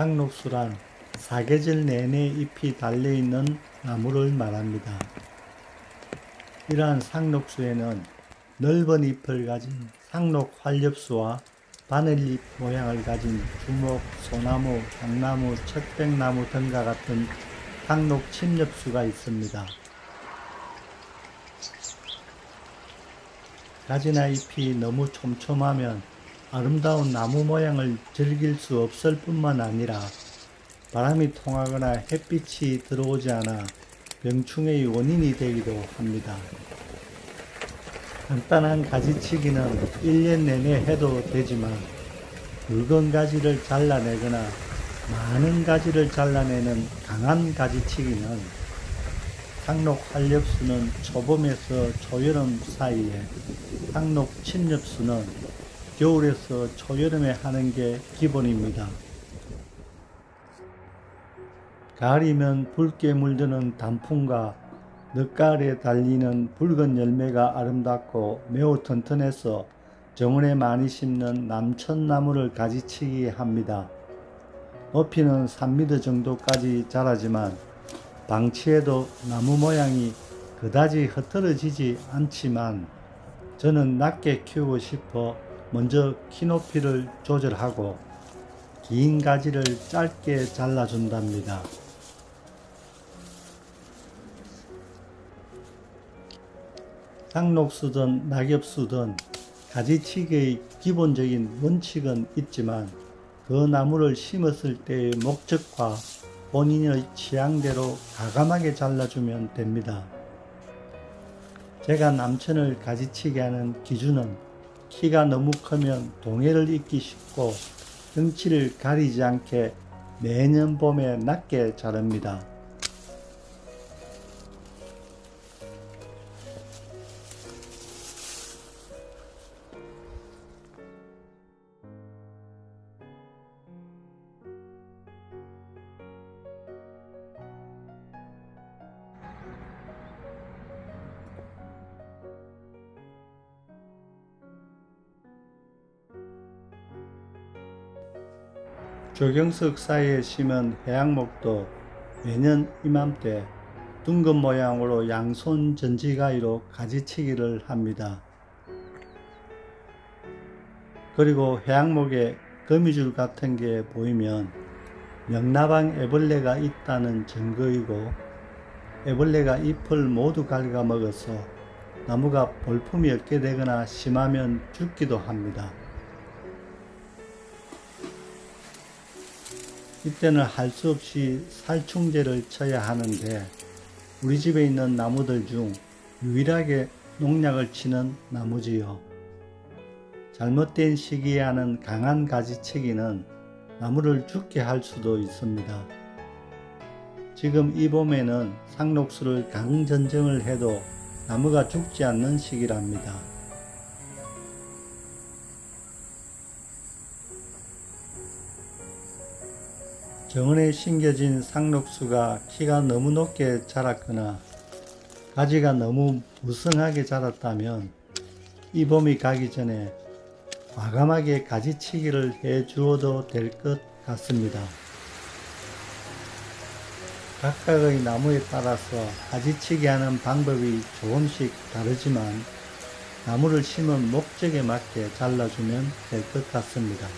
상록수란 사계절 내내 잎이 달려있는 나무를 말합니다. 이러한 상록수에는 넓은 잎을 가진 상록 활엽수와 바늘잎 모양을 가진 주목, 소나무, 향나무, 척백나무 등과 같은 상록 침엽수가 있습니다. 가지나 잎이 너무 촘촘하면 아름다운 나무 모양을 즐길 수 없을 뿐만 아니라 바람이 통하거나 햇빛이 들어오지 않아 병충해의 원인이 되기도 합니다. 간단한 가지치기는 1년 내내 해도 되지만 굵은 가지를 잘라내거나 많은 가지를 잘라내는 강한 가지치기는 상록 활엽수는 초봄에서 초여름 사이에 상록 침엽수는 겨울에서 초여름에 하는 게 기본입니다. 가을이면 붉게 물드는 단풍과 늦가을에 달리는 붉은 열매가 아름답고 매우 튼튼해서 정원에 많이 심는 남천나무를 가지치기 합니다. 높이는 3m 정도까지 자라지만 방치해도 나무 모양이 그다지 흐트러지지 않지만 저는 낮게 키우고 싶어 먼저 키 높이를 조절하고 긴 가지를 짧게 잘라준답니다. 상록수든 낙엽수든 가지치기의 기본적인 원칙은 있지만 그 나무를 심었을 때의 목적과 본인의 취향대로 가감하게 잘라주면 됩니다. 제가 남천을 가지치게 하는 기준은 키가 너무 크면 동해를 입기 쉽고 등치를 가리지 않게 매년 봄에 낮게 자릅니다. 조경석 사이에 심은 해양목도 매년 이맘때 둥근 모양으로 양손 전지가위로 가지치기를 합니다. 그리고 해양목에 거미줄 같은 게 보이면 명나방 애벌레가 있다는 증거이고 애벌레가 잎을 모두 갉아먹어서 나무가 볼품이 없게 되거나 심하면 죽기도 합니다. 이때는 할 수 없이 살충제를 쳐야 하는데 우리 집에 있는 나무들 중 유일하게 농약을 치는 나무지요. 잘못된 시기에 하는 강한 가지치기는 나무를 죽게 할 수도 있습니다. 지금 이 봄에는 상록수를 강전정을 해도 나무가 죽지 않는 시기랍니다. 정원에 심겨진 상록수가 키가 너무 높게 자랐거나 가지가 너무 무성하게 자랐다면 이 봄이 가기 전에 과감하게 가지치기를 해 주어도 될 것 같습니다. 각각의 나무에 따라서 가지치기 하는 방법이 조금씩 다르지만 나무를 심은 목적에 맞게 잘라주면 될 것 같습니다.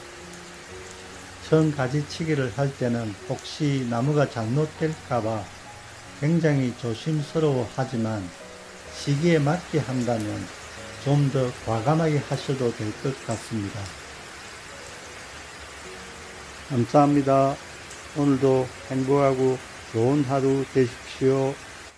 처음 가지치기를 할 때는 혹시 나무가 잘못될까봐 굉장히 조심스러워 하지만 시기에 맞게 한다면 좀 더 과감하게 하셔도 될 것 같습니다. 감사합니다. 오늘도 행복하고 좋은 하루 되십시오.